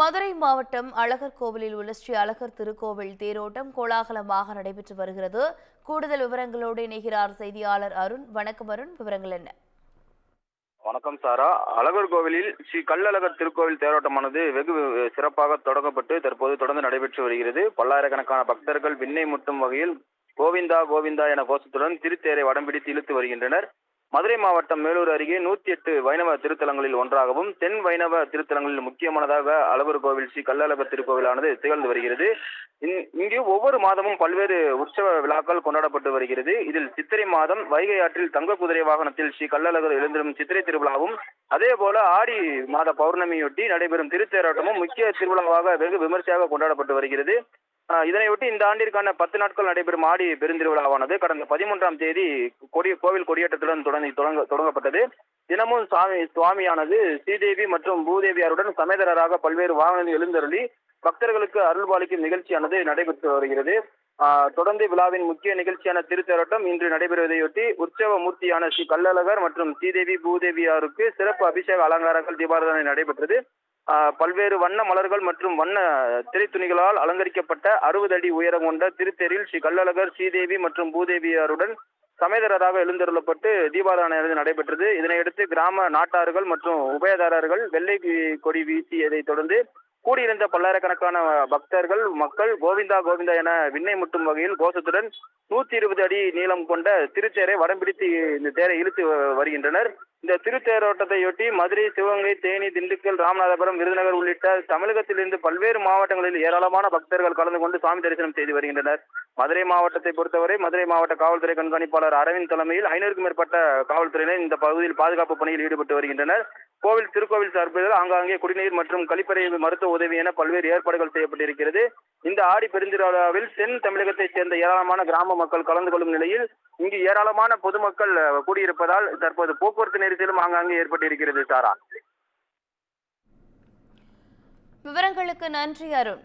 மதுரை மாவட்டம் அழகர் கோவிலில் உள்ள ஸ்ரீ அழகர் திருக்கோவில் தேரோட்டம் கோலாகலமாக நடைபெற்று வருகிறது. கூடுதல் விவரங்களோடு இணைகிறார் செய்தியாளர் அருண். வணக்கம் அருண். விவரங்கள் என்ன? வணக்கம் சாரா. அழகர் கோவிலில் ஸ்ரீ கல்லழகர் திருக்கோவில் தேரோட்டமானது வெகு சிறப்பாக தொடங்கப்பட்டு தற்போது தொடர்ந்து நடைபெற்று வருகிறது. பல்லாயிரக்கணக்கான பக்தர்கள் விண்ணை முட்டும் வகையில் கோவிந்தா கோவிந்தா என கோஷத்துடன் திருத்தேரை வடம்பிடித்து இழுத்து வருகின்றனர். மதுரை மாவட்டம் மேலூர் அருகே நூத்தி எட்டு வைணவ திருத்தலங்களில் ஒன்றாகவும் தென் வைணவ திருத்தலங்களில் முக்கியமானதாக அழகர் கோவில் ஸ்ரீ கள்ளழகர் திருக்கோவிலானது திகழ்ந்து வருகிறது. இங்- இங்கு ஒவ்வொரு மாதமும் பல்வேறு உற்சவ விழாக்கள் கொண்டாடப்பட்டு வருகிறது. இதில் சித்திரை மாதம் வைகை ஆற்றில் தங்க குதிரை வாகனத்தில் ஸ்ரீ கல்லழகர் எழுந்திரும் சித்திரை திருவிழாவும் அதே போல ஆடி மாத பௌர்ணமியொட்டி நடைபெறும் திருத்தேராட்டமும் முக்கிய திருவிழாவாக வெகு விமர்சையாக கொண்டாடப்பட்டு வருகிறது. இதனையொட்டி இந்த ஆண்டிற்கான பத்து நாட்கள் நடைபெறும் ஆடி பெருந்திருவிழாவானது கடந்த பதிமூன்றாம் தேதி கொடி கோவில் கொடியேற்றத்துடன் தொடங்கி தொடங்க தொடங்கப்பட்டது. தினமும் சாமி சுவாமியானது ஸ்ரீதேவி மற்றும் பூதேவியாருடன் சமேதரராக பல்வேறு வாகனங்கள் எழுந்தருளி பக்தர்களுக்கு அருள்பாலிக்கும் நிகழ்ச்சியானது நடைபெற்று வருகிறது. தொடர்ந்து விழாவின் முக்கிய நிகழ்ச்சியான திருத்தேரோட்டம் இன்று நடைபெறுவதையொட்டி உற்சவ மூர்த்தியான ஸ்ரீ கல்லழகர் மற்றும் ஸ்ரீதேவி பூதேவியாருக்கு சிறப்பு அபிஷேக அலங்காரங்கள் தீபாராதனை நடைபெற்றது. பல்வேறு வண்ண மலர்கள் மற்றும் வண்ண திரைத்துணிகளால் அலங்கரிக்கப்பட்ட அறுபது அடி உயரம் கொண்ட திருத்தேரில் ஸ்ரீ கள்ளழகர் ஸ்ரீதேவி மற்றும் பூதேவியாருடன் சமேதரராக எழுந்தருளப்பட்டு தீபாராதனை நடைபெற்றது. இதனையடுத்து கிராம நாட்டார்கள் மற்றும் உபயதாரர்கள் வெள்ளை கொடி வீசியதை தொடர்ந்து கூடியிருந்த பல்லாயிரக்கணக்கான பக்தர்கள் மக்கள் கோவிந்தா கோவிந்தா என விண்ணை முட்டும் வகையில் கோஷத்துடன் நூத்தி இருபது அடி நீளம் கொண்ட திருத்தேரை வடம் பிடித்து இந்த தேரை இழுத்து வருகின்றனர். இந்த திருத்தேரோட்டத்தையொட்டி மதுரை சிவகங்கை தேனி திண்டுக்கல் ராமநாதபுரம் விருதுநகர் உள்ளிட்ட தமிழகத்திலிருந்து பல்வேறு மாவட்டங்களில் ஏராளமான பக்தர்கள் கலந்து கொண்டு சாமி தரிசனம் செய்து வருகின்றனர். மதுரை மாவட்டத்தை பொறுத்தவரை மதுரை மாவட்ட காவல்துறை கண்காணிப்பாளர் அரவிந்த் தலைமையில் ஐநூறுக்கும் மேற்பட்ட காவல்துறையினர் இந்த பகுதியில் பாதுகாப்பு பணியில் ஈடுபட்டு வருகின்றனர். கோவில் திருக்கோவில் சார்பில் ஆங்காங்கே குடிநீர் மற்றும் கழிப்பறை மருத்துவ உதவி என பல்வேறு ஏற்பாடுகள் செய்யப்பட்டிருக்கிறது. இந்த ஆடி பெருந்திராவில் தென் தமிழகத்தைச் சேர்ந்த ஏராளமான கிராம மக்கள் கலந்து கொள்ளும் நிலையில் இங்கு ஏராளமான பொதுமக்கள் கூடியிருப்பதால் தற்போது போக்குவரத்து நெரிசலும் ஆங்காங்கே ஏற்பட்டிருக்கிறது சாரா. விவரங்களுக்கு நன்றி அருண்.